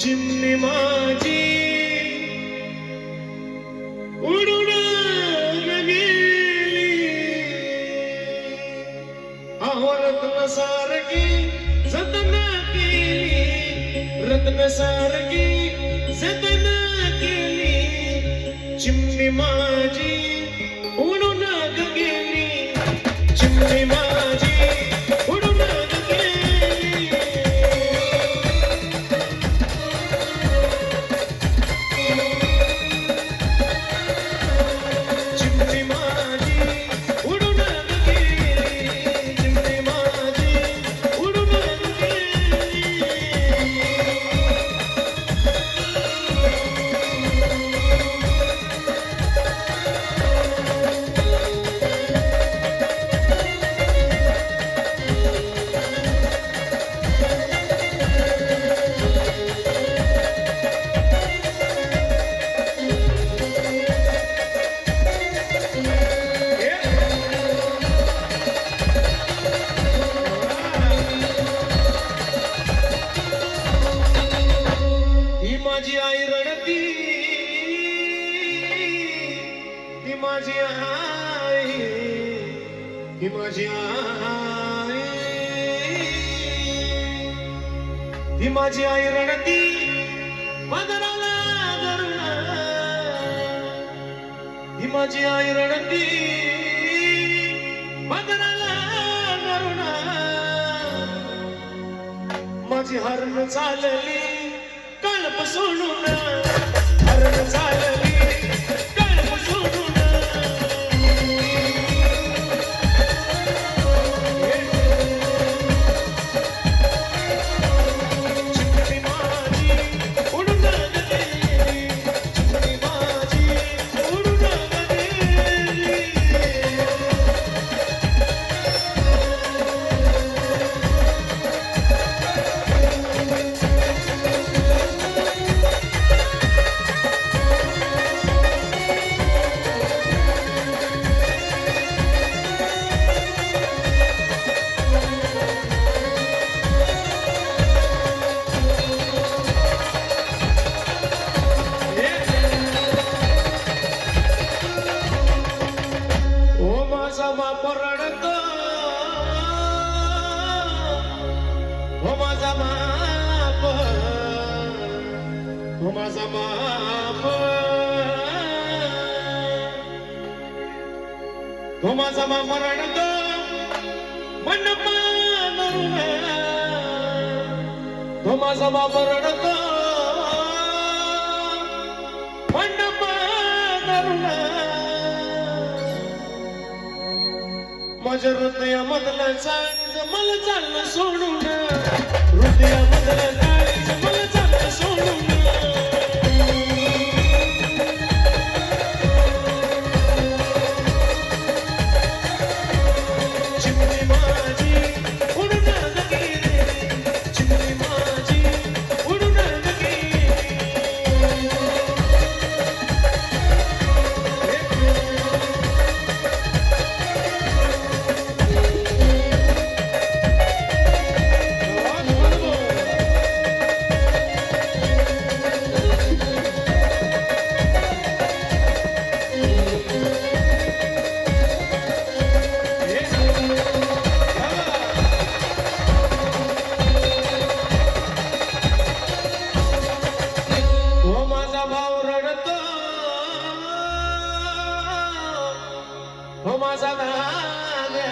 चिमणी माझी. उडून गेली. रत्न सारखी जतन केली. रत्न सारखी जतन केली. चिमणी माझी उडून गेली. चिमणी ही माझी आई ही माझी आई रडती मदराला ही माझी आई रडती मदराला धरून. माझी हरण चालली कल्प सोडून. हरण चाल ओ माझा बाप ओ माझा बाप रडतो मंडप तो माझा बाप रडतो मंडप माझ्या हृदयामधलं चाळीज मला चाललं सोडून हृदयामधलं मला चाललं सोडून हो माझा दाद्या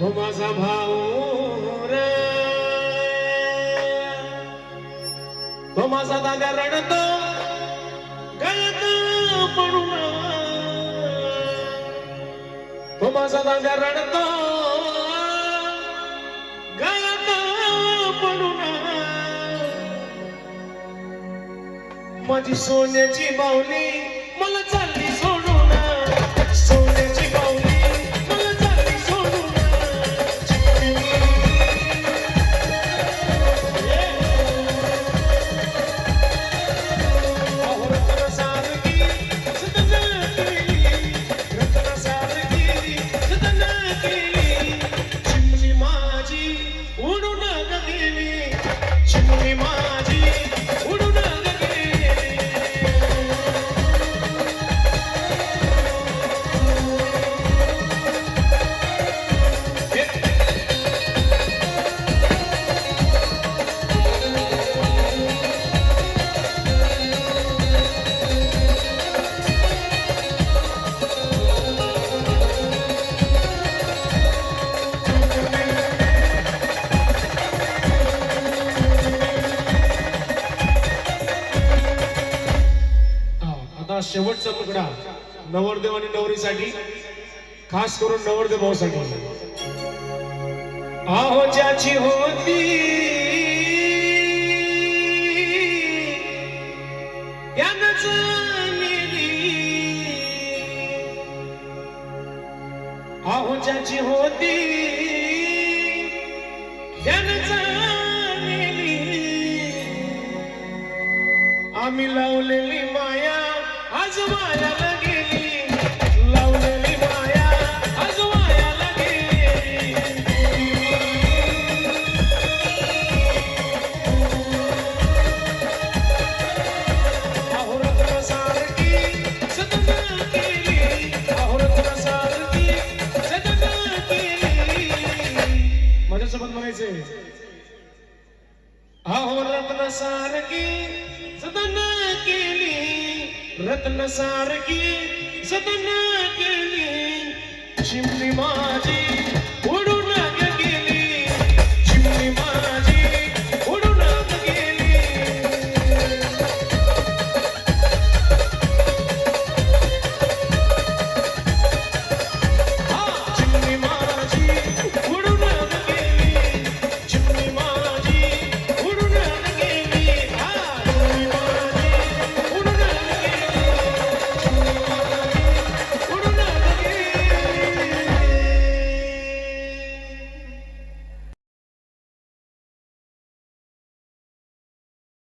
हो माझा भाऊ रे. तो माझा दादा रडतो गळत पडू तो माझा दादा रडतो गळत पडू माझी सोन्याची बावली शेवटचा तुकडा नवरदेव आणि नवरीसाठी खास करून नवरदेव भाऊसाठी. आहो ज्याची होती आहो ज्याची होती आम्ही लावलेली हा हो रत्न सारखी रत्न सारखी सतन केली. शिमली माझी